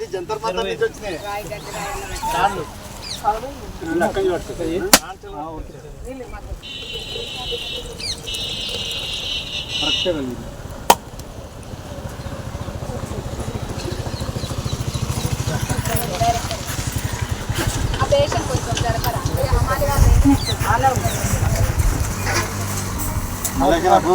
అవి ఢిల్లీ జంతర్ మంతర్ నుంచి వచ్చినాయి రాళ్ళు అక్కడి నుంచి పట్టుకుంటాయి కరెక్టే వెళ్ళింది ఆ దేశం కొంచెం జరగరా హమాలి వాళ్ళు అలాగే నాకు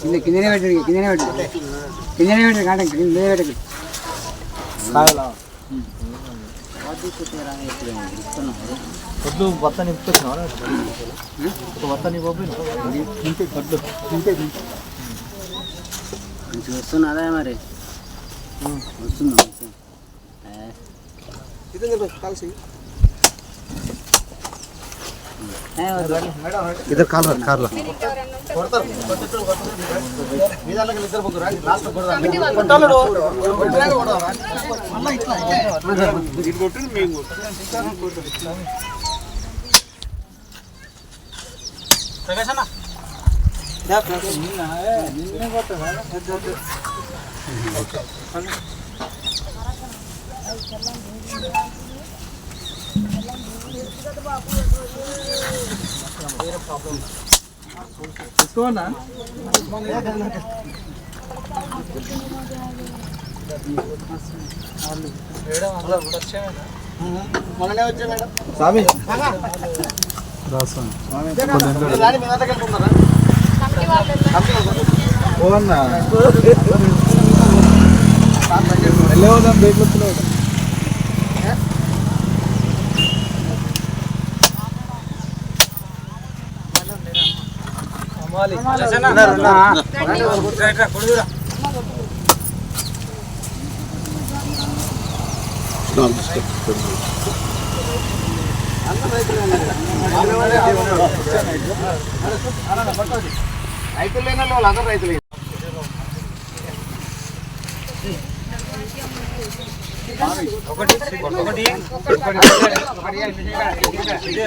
కింద కిందనే పెట్టండి కిందనే పెట్టండి. కిందనే పెట్టండి కాంట కిందనే పెట్టండి. వద్దు బత్త నింపుకొచ్చినావా? ఇంతే కడ్లు ఇంతే మంచిగా వస్తున్నదా మరి? వస్తుందా కలిసి ಇದ್ರ ಕಾಲ ಕಾರ್ಲ ನಿನ್ನ మేడం. స్వామి. వాళ్ళు పోవన్నా? వెళ్ళేవాళ్ళం రైతులు లేని వాళ్ళు అందరూ రైతులే ఎంత తినగానే కింద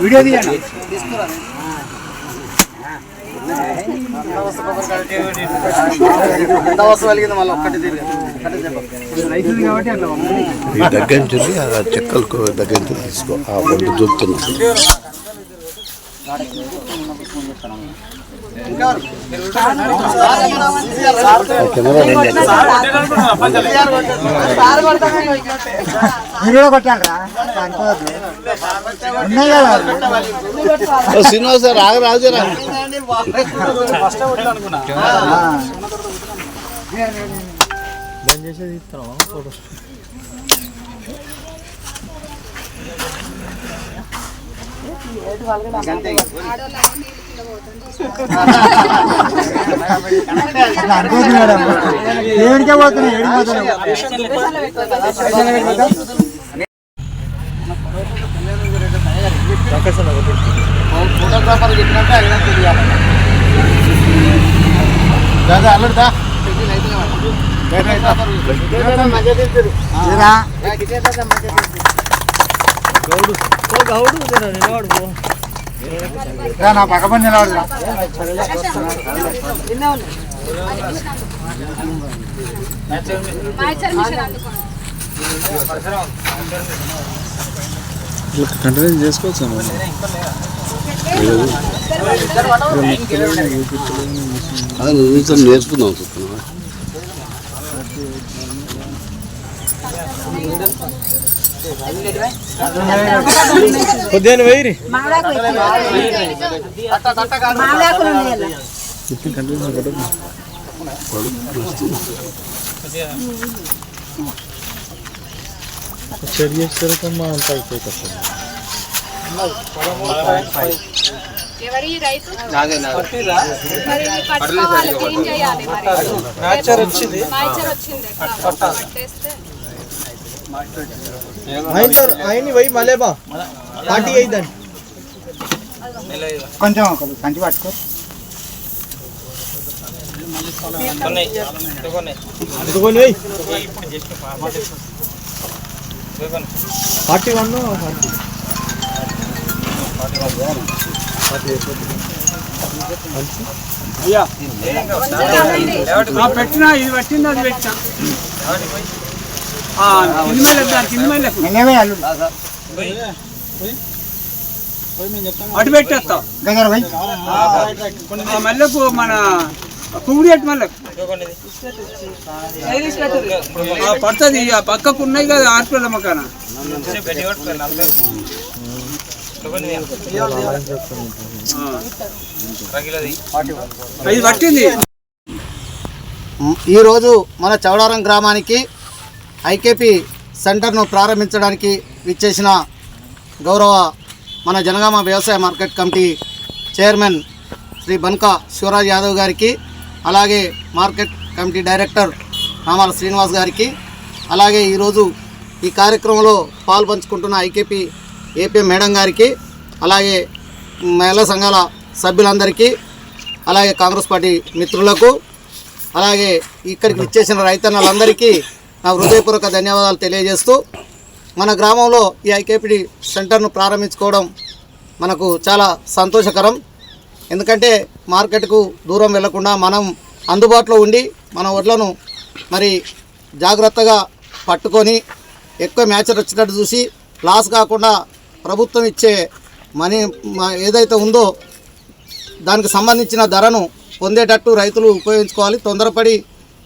వీడియో తీయండి ఆ చెక్కలకు దగ్గర తీసుకో. ఆ బొడ్డు దొరుకుతున్నాం శ్రీనివాస రాగ ఆగ రాజరా చేసేది ఇస్తాను ఫోటో ఏడికే పోతున్నాయి ఫోటోగ్రాఫర్ చెప్పినట్టే అయినా తెలియాలి దాదా అల్లుడుదా పక్క పని నిలబడరా. మాయిచర్ కంటిన్యూ చేసుకోవచ్చు నేర్చుకుందాం చూస్తున్నావా కొద్దిగా వేయరి కంటిన్యూ కొట్టదు చెడు చేస్తారమ్మా అంత అయిపోతుంది ఎవరి రైతు మరి ఇది పట్టుకోవాలి ఏం చేయాలి మరి మ్యాచర్ వచ్చింది మ్యాచర్ వచ్చింది ఎట్లా? పట్టేస్తే ఆయన్ని పోయి మలేబా పార్టీ అయిందండి కొంచెం ఒక కంచి పట్టుకో అందుకొని పోయి ఫార్టీ వన్ ఫార్టీ పెట్టినా ఇది పట్టింది అది పెట్టినా అటు పెట్టేస్తాం. మల్లెకు మన పువ్వుడి అటు మల్లెకు ఆ పడుతుంది. ఆ పక్కకు ఉన్నాయి కదా ఆర్పిల్ల మకాన ఇది పట్టింది. ఈరోజు మన చౌడారం గ్రామానికి ఐకేపీ సెంటర్ను ప్రారంభించడానికి విచ్చేసిన గౌరవ మన జనగామ వ్యవసాయ market committee chairman Shri Banka Shivaraj Yadav గారికి అలాగే market committee director Ramala Srinivas గారికి అలాగే ఈరోజు ఈ కార్యక్రమంలో పాల్పంచుకుంటున్న ఐకేపీ ఏపీ మేడం గారికి అలాగే మహిళా సంఘాల సభ్యులందరికీ అలాగే కాంగ్రెస్ పార్టీ మిత్రులకు అలాగే ఇక్కడికి ఇచ్చేసిన రైతన్నలందరికీ నా హృదయపూర్వక ధన్యవాదాలు తెలియజేస్తూ మన గ్రామంలో ఈ ఐకేపీడి సెంటర్ను ప్రారంభించుకోవడం మనకు చాలా సంతోషకరం. ఎందుకంటే మార్కెట్కు దూరం వెళ్ళకుండా మనం అందుబాటులో ఉండి మన వడ్లను మరి జాగ్రత్తగా పట్టుకొని ఎక్కువ మ్యాచర్ వచ్చినట్టు చూసి లాస్ కాకుండా ప్రభుత్వం ఇచ్చే మనీ ఏదైతే ఉందో దానికి సంబంధించిన ధరను పొందేటట్టు రైతులు ఉపయోగించుకోవాలి. తొందరపడి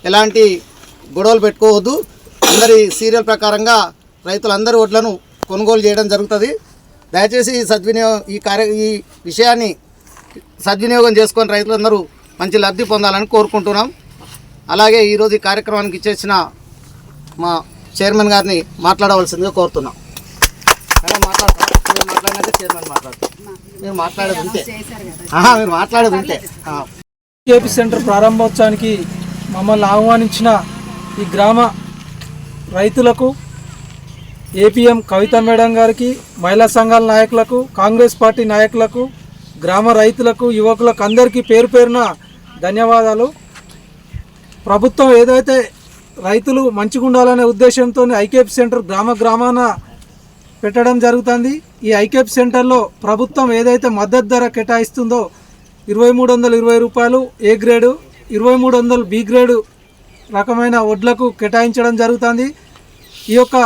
ఎలాంటి గొడవలు పెట్టుకోవద్దు. అందరి సీరియల్ ప్రకారంగా రైతులందరి ఓట్లను కొనుగోలు చేయడం జరుగుతుంది. దయచేసి ఈ సద్వినియోగం ఈ కార్య ఈ విషయాన్ని సద్వినియోగం చేసుకొని రైతులందరూ మంచి లబ్ధి పొందాలని కోరుకుంటున్నాం. అలాగే ఈరోజు ఈ కార్యక్రమానికి ఇచ్చేసిన మా చైర్మన్ గారిని మాట్లాడవలసిందిగా కోరుతున్నాం. మేడం మీరు చైర్మన్ మాట్లాడతారు మీరు మాట్లాడేది ఉంటే. ఆహా, మీరు మాట్లాడేది ఉంటే. కేపీ సెంటర్ ప్రారంభోత్సవానికి మమ్మల్ని ఆహ్వానించిన ఈ గ్రామ రైతులకు ఏపీఎం కవిత మేడం గారికి మహిళా సంఘాల నాయకులకు కాంగ్రెస్ పార్టీ నాయకులకు గ్రామ రైతులకు యువకులకు అందరికీ పేరు పేరున ధన్యవాదాలు. ప్రభుత్వం ఏదైతే రైతులు మంచిగా ఉండాలనే ఉద్దేశంతో ఐకేప్ సెంటర్ గ్రామ గ్రామాన పెట్టడం జరుగుతుంది. ఈ ఐకేప్ సెంటర్లో ప్రభుత్వం ఏదైతే మద్దతు ధర కేటాయిస్తుందో ఇరవై మూడు వందల ఇరవై రూపాయలు ఏ గ్రేడు ఇరవై మూడు వందలు బి గ్రేడు రకమైన వడ్లకు కేటాయించడం జరుగుతుంది. ఈ యొక్క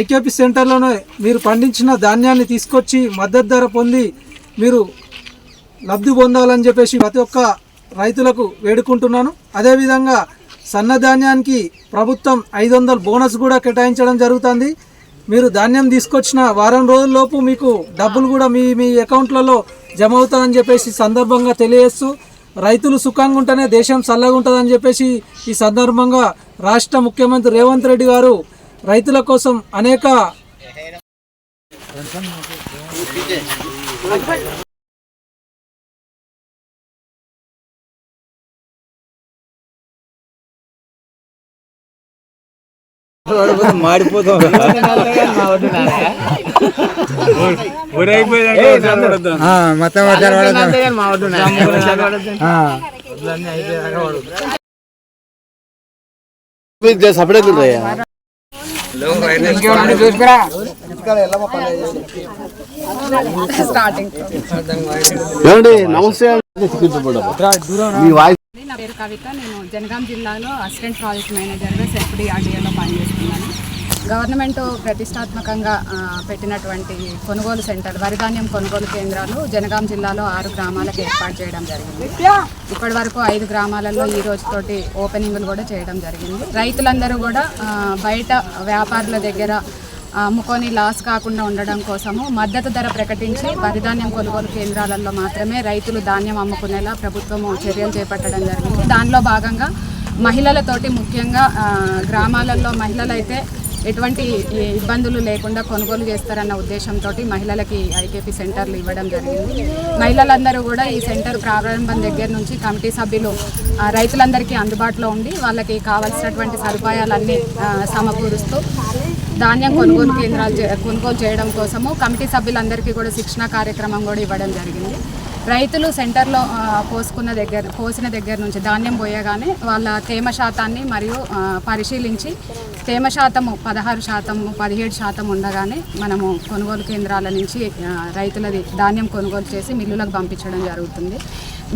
ఐకేపీ సెంటర్లోనే మీరు పండించిన ధాన్యాన్ని తీసుకొచ్చి మద్దతు ధర పొంది మీరు లబ్ధి పొందాలని చెప్పేసి ప్రతి ఒక్క రైతులకు వేడుకుంటున్నాను. అదేవిధంగా సన్నధాన్యానికి ప్రభుత్వం ఐదు వందల బోనస్ కూడా కేటాయించడం జరుగుతుంది. మీరు ధాన్యం తీసుకొచ్చిన వారం రోజుల్లోపు మీకు డబ్బులు కూడా మీ మీ అకౌంట్లలో జమ అవుతుందని చెప్పేసి సందర్భంగా తెలియజేస్తూ రైతులు సుఖంగా ఉంటేనే దేశం చల్లగా ఉంటుందని చెప్పేసి ఈ సందర్భంగా రాష్ట్ర ముఖ్యమంత్రి రేవంత్ రెడ్డి గారు రైతుల కోసం అనేక మాడిపోతాం. మొత్తం సపరేట్ చూసుకురా నమస్తే మీ వాయిస్ నా పేరు కవిత. నేను జనగాం జిల్లాలో అసిస్టెంట్ ప్రాజెక్ట్ మేనేజర్గా సెఫ్డీ ఆర్డీఏలో పనిచేస్తున్నాను. గవర్నమెంట్ ప్రతిష్టాత్మకంగా పెట్టినటువంటి కొనుగోలు సెంటర్ వరిధాన్యం కొనుగోలు కేంద్రాలు జనగాం జిల్లాలో ఆరు గ్రామాలకు ఏర్పాటు చేయడం జరిగింది. ఇప్పటి వరకు ఐదు గ్రామాలలో ఈ రోజుతోటి ఓపెనింగ్లు కూడా చేయడం జరిగింది. రైతులందరూ కూడా బయట వ్యాపారుల దగ్గర అమ్ముకొని లాస్ కాకుండా ఉండడం కోసము మద్దతు ధర ప్రకటించి వరిధాన్యం కొనుగోలు కేంద్రాలలో మాత్రమే రైతులు ధాన్యం అమ్ముకునేలా ప్రభుత్వము చర్యలు చేపట్టడం జరిగింది. దానిలో భాగంగా మహిళలతోటి ముఖ్యంగా గ్రామాలలో మహిళలు అయితే ఎటువంటి ఇబ్బందులు లేకుండా కొనుగోలు చేస్తారన్న ఉద్దేశంతో మహిళలకి ఐకేపీ సెంటర్లు ఇవ్వడం జరిగింది. మహిళలందరూ కూడా ఈ సెంటర్ ప్రారంభం దగ్గర నుంచి కమిటీ సభ్యులు రైతులందరికీ అందుబాటులో ఉండి వాళ్ళకి కావాల్సినటువంటి సదుపాయాలన్నీ సమకూరుస్తూ ధాన్యం కొనుగోలు కేంద్రాలు కొనుగోలు చేయడం కోసము కమిటీ సభ్యులందరికీ కూడా శిక్షణ కార్యక్రమం కూడా ఇవ్వడం జరిగింది. రైతులు సెంటర్లో పోసుకున్న దగ్గర పోసిన దగ్గర నుంచి ధాన్యం పోయగానే వాళ్ళ తేమ శాతాన్ని మరియు పరిశీలించి తేమ శాతము పదహారు శాతము పదిహేడు శాతం ఉండగానే మనము కొనుగోలు కేంద్రాల నుంచి రైతులది ధాన్యం కొనుగోలు చేసి మిల్లులకు పంపించడం జరుగుతుంది.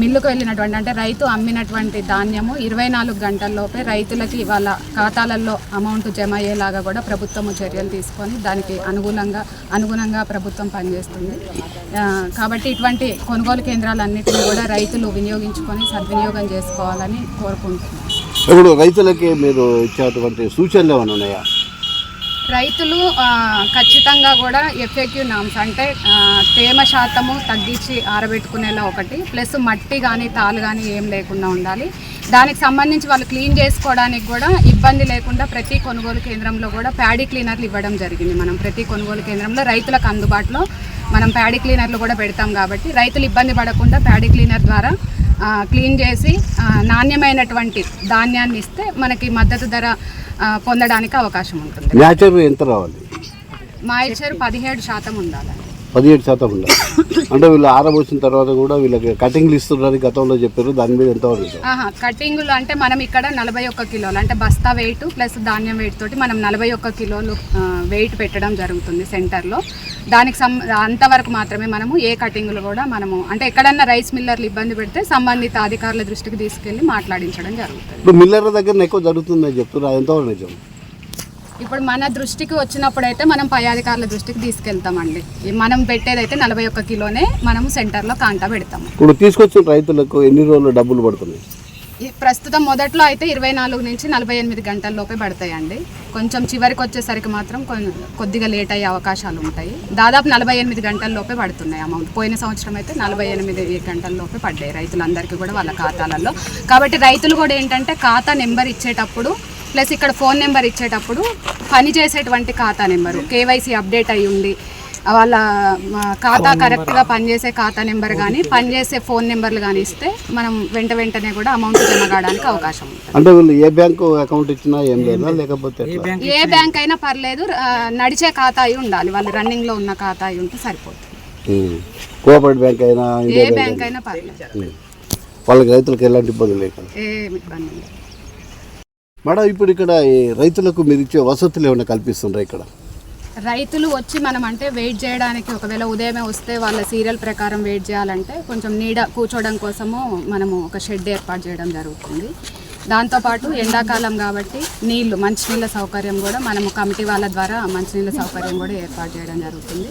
మిల్లుకు వెళ్ళినటువంటి అంటే రైతు అమ్మినటువంటి ధాన్యము ఇరవై నాలుగు గంటల్లోపే రైతులకి వాళ్ళ ఖాతాలలో అమౌంట్ జమ అయ్యేలాగా కూడా ప్రభుత్వము చర్యలు తీసుకొని దానికి అనుగుణంగా అనుగుణంగా ప్రభుత్వం పనిచేస్తుంది. కాబట్టి ఇటువంటి కొనుగోలు కేంద్రాలన్నింటినీ కూడా రైతులు వినియోగించుకొని సద్వినియోగం చేసుకోవాలని కోరుకుంటున్నాను ఇప్పుడు రైతులకి మీరు ఇచ్చేటువంటి సూచనలు ఏమైనా ఉన్నాయా? రైతులు ఖచ్చితంగా కూడా ఎఫ్ఏక్యూ నామ్స్ అంటే తేమ శాతము తగ్గించి ఆరబెట్టుకునేలా ఒకటి ప్లస్ మట్టి కానీ తాలు కానీ ఏం లేకుండా ఉండాలి. దానికి సంబంధించి వాళ్ళు క్లీన్ చేసుకోవడానికి కూడా ఇబ్బంది లేకుండా ప్రతి కొనుగోలు కేంద్రంలో కూడా ప్యాడీ క్లీనర్లు ఇవ్వడం జరిగింది మనం. ప్రతి కొనుగోలు కేంద్రంలో రైతులకు అందుబాటులో మనం ప్యాడీ క్లీనర్లు కూడా పెడతాం కాబట్టి రైతులు ఇబ్బంది పడకుండా ప్యాడీ క్లీనర్ ద్వారా క్లీన్ చేసి నాణ్యమైనటువంటి ధాన్యాన్ని ఇస్తే మనకి మద్దతు ధర పొందడానికి అవకాశం ఉంటుంది. ఎంత రావాలి? మాయిచర్ పదిహేడు శాతం ఉండాలండి పదిహేడు శాతం ఉండాలి. అంటే వీళ్ళు ఆరబోసిన తర్వాత కూడా వీళ్ళకి కటింగ్లు ఇస్తున్నారని గతంలో చెప్పారు. దాని మీద? ఆహా కటింగులు అంటే మనం ఇక్కడ నలభై ఒక్క కిలోలు అంటే బస్తా వెయిట్ ప్లస్ ధాన్యం వెయిట్ తోటి మనం నలభై ఒక్క కిలోలు వెయిట్ పెట్టడం జరుగుతుంది సెంటర్లో. దానికి సం అంతవరకు మాత్రమే మనము ఏ కటింగులు కూడా మనము అంటే ఎక్కడన్నా రైస్ మిల్లర్లు ఇబ్బంది పెడితే సంబంధిత అధికారుల దృష్టికి తీసుకెళ్ళి మాట్లాడించడం జరుగుతుంది. ఇప్పుడు మిల్లర్ల దగ్గర ఎక్కువ జరుగుతుందని చెప్తున్నారు. ఎంతవరకు నిజం? ఇప్పుడు మన దృష్టికి వచ్చినప్పుడు అయితే మనం పై అధికారుల దృష్టికి తీసుకెళ్తామండి. మనం పెట్టేదైతే నలభై ఒక్క కిలోనే మనము సెంటర్లో కాంటా పెడతాము. ఇప్పుడు తీసుకొచ్చిన రైతులకు ఎన్ని రోజులు డబ్బులు పడుతున్నాయి? ప్రస్తుతం మొదట్లో అయితే ఇరవై నాలుగు నుంచి నలభై ఎనిమిది గంటల లోపే పడతాయండి. కొంచెం చివరికి వచ్చేసరికి మాత్రం కొద్దిగా లేట్ అయ్యే అవకాశాలు ఉంటాయి. దాదాపు నలభై ఎనిమిది గంటల లోపే పడుతున్నాయి అమౌంట్. పోయిన సంవత్సరం అయితే నలభై ఎనిమిది గంటల లోపే పడ్డాయి రైతులందరికీ కూడా వాళ్ళ ఖాతాలలో. కాబట్టి రైతులు కూడా ఏంటంటే ఖాతా నెంబర్ ఇచ్చేటప్పుడు ప్లస్ ఇక్కడ ఫోన్ నెంబర్ ఇచ్చేటప్పుడు పని చేసేటువంటి ఖాతా నెంబరు కేవైసీ అప్డేట్ అయి ఉండి వాళ్ళ ఖాతా కరెక్ట్గా పనిచేసే ఖాతా నెంబర్ కానీ పనిచేసే ఫోన్ నెంబర్లు కానీ ఇస్తే మనం వెంట వెంటనే కూడా అమౌంట్ జమ కావడానికి అవకాశం ఉంటుంది. అంటే వీళ్ళు ఏ బ్యాంకు అకౌంట్ ఇచ్చినా ఏం లేదా లేకపోతే? ఏ బ్యాంక్ అయినా పర్లేదు నడిచే ఖాతా అయి ఉండాలి. వాళ్ళు రన్నింగ్లో ఉన్న ఖాతా అయి ఉంటే సరిపోతుంది. కోఆపరేటివ్ బ్యాంక్ అయినా ఏ బ్యాంక్ అయినా. పర్లేదు. వాళ్ళకి రైతులకు ఎలాంటి ఇబ్బంది లేకుండా. ఏ ఇబ్బంది లేదు. మేడం ఇప్పుడు ఇక్కడ ఈ రైతులకు మీరు ఇచ్చే వసతులు ఏమైనా కల్పిస్తుండ్రా ఇక్కడ? రైతులు వచ్చి మనం అంటే వెయిట్ చేయడానికి ఒకవేళ ఉదయమే వస్తే వాళ్ళ సీరియల్ ప్రకారం వెయిట్ చేయాలంటే కొంచెం నీడ కూర్చోవడం కోసము మనము ఒక షెడ్ ఏర్పాటు చేయడం జరుగుతుంది. దాంతోపాటు ఎండాకాలం కాబట్టి నీళ్ళు మంచినీళ్ళ సౌకర్యం కూడా మనము కమిటీ వాళ్ళ ద్వారా మంచినీళ్ళ సౌకర్యం కూడా ఏర్పాటు చేయడం జరుగుతుంది.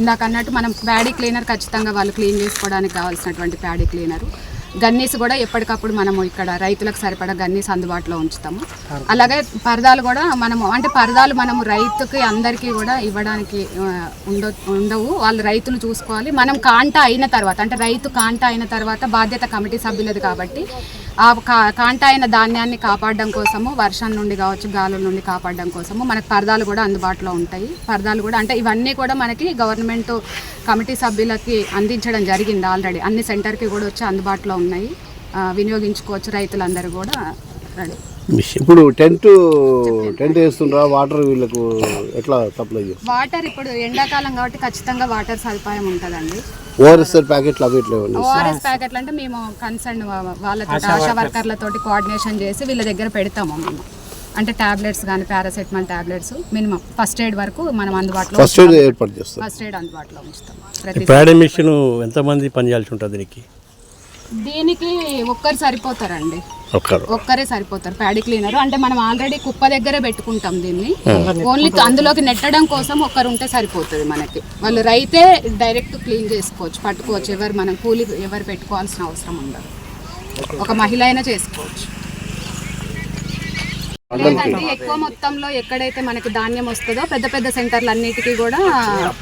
ఇందాక అన్నట్టు మనం ప్యాడీ క్లీనర్ ఖచ్చితంగా వాళ్ళు క్లీన్ చేసుకోవడానికి కావాల్సినటువంటి ప్యాడీ క్లీనరు. గన్నీస్ కూడా ఎప్పటికప్పుడు మనము ఇక్కడ రైతులకు సరిపడా గన్నీస్ అందుబాటులో ఉంచుతాము. అలాగే పరదాలు కూడా మనము అంటే పరదాలు మనము రైతుకి అందరికీ కూడా ఇవ్వడానికి ఉండ ఉండవు. వాళ్ళు రైతులు చూసుకోవాలి. మనం కాంటా అయిన తర్వాత అంటే రైతు కాంటా అయిన తర్వాత బాధ్యత కమిటీ సభ్యులది కాబట్టి ఆ కా- కాంటా అయిన ధాన్యాన్ని కాపాడడం కోసము వర్షం నుండి కావచ్చు గాలుల నుండి కాపాడడం కోసము మనకు పరదాలు కూడా అందుబాటులో ఉంటాయి. పరదాలు కూడా అంటే ఇవన్నీ కూడా మనకి గవర్నమెంట్ కమిటీ సభ్యులకి అందించడం జరిగింది ఆల్రెడీ. అన్ని సెంటర్కి కూడా వచ్చి అందుబాటులో ఉన్నాయి. వినియోగించుకోవచ్చు రైతులందరూ కూడా. రెడీ. ఇప్పుడు టెంట్ టెంట్ వేస్తుండ్రా వాటర్ వీళ్ళకు ఎట్లా సప్లై వాటర్ ఇప్పుడు ఎండాకాలం కాబట్టి ఖచ్చితంగా వాటర్ సదుపాయం ఉంటుందండి. ఓఆర్ఎస్ఆర్ ప్యాకెట్లు అవి ఇట్లా ఉన్నాయి. ఓఆర్ఎస్ ప్యాకెట్లు అంటే మేము కన్సర్న్ వాళ్ళతో ఆశా వర్కర్లతోటి కోఆర్డినేషన్ చేసి వీళ్ళ దగ్గర పెడతాము మేము. అంటే టాబ్లెట్స్ కానీ paracetamol tablets minimum first aid వరకు మనం అందుబాటులో ఫస్ట్ ఎయిడ్ ఏర్పాటు చేస్తారు. ఫస్ట్ ఎయిడ్ అందుబాటులో ఉంచుతాం ప్రతి ప్యాడీ మిషన్ ఎంతమంది పనిచేయాల్సి ఉంటుంది దీనికి? దీనికి ఒక్కరు సరిపోతారండి. ఒక్కరు. సరిపోతారు ప్యాడీ క్లీనర్. అంటే మనం ఆల్రెడీ కుప్ప దగ్గరే పెట్టుకుంటాం దీన్ని. ఓన్లీ అందులోకి నెట్టడం కోసం ఒక్కరు ఉంటే సరిపోతుంది మనకి. వాళ్ళు రైతే డైరెక్ట్ క్లీన్ చేసుకోవచ్చు పట్టుకోవచ్చు. ఎవరు మనం కూలి ఎవరు పెట్టుకోవాల్సిన అవసరం ఉండదు. ఒక మహిళ అయినా చేసుకోవచ్చు. లేదంటే ఎక్కువ మొత్తంలో ఎక్కడైతే మనకి ధాన్యం వస్తుందో పెద్ద పెద్ద సెంటర్లు అన్నిటికీ కూడా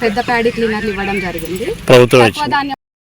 పెద్ద ప్యాడీ క్లీనర్లు ఇవ్వడం జరిగింది. తక్కువ ధాన్యం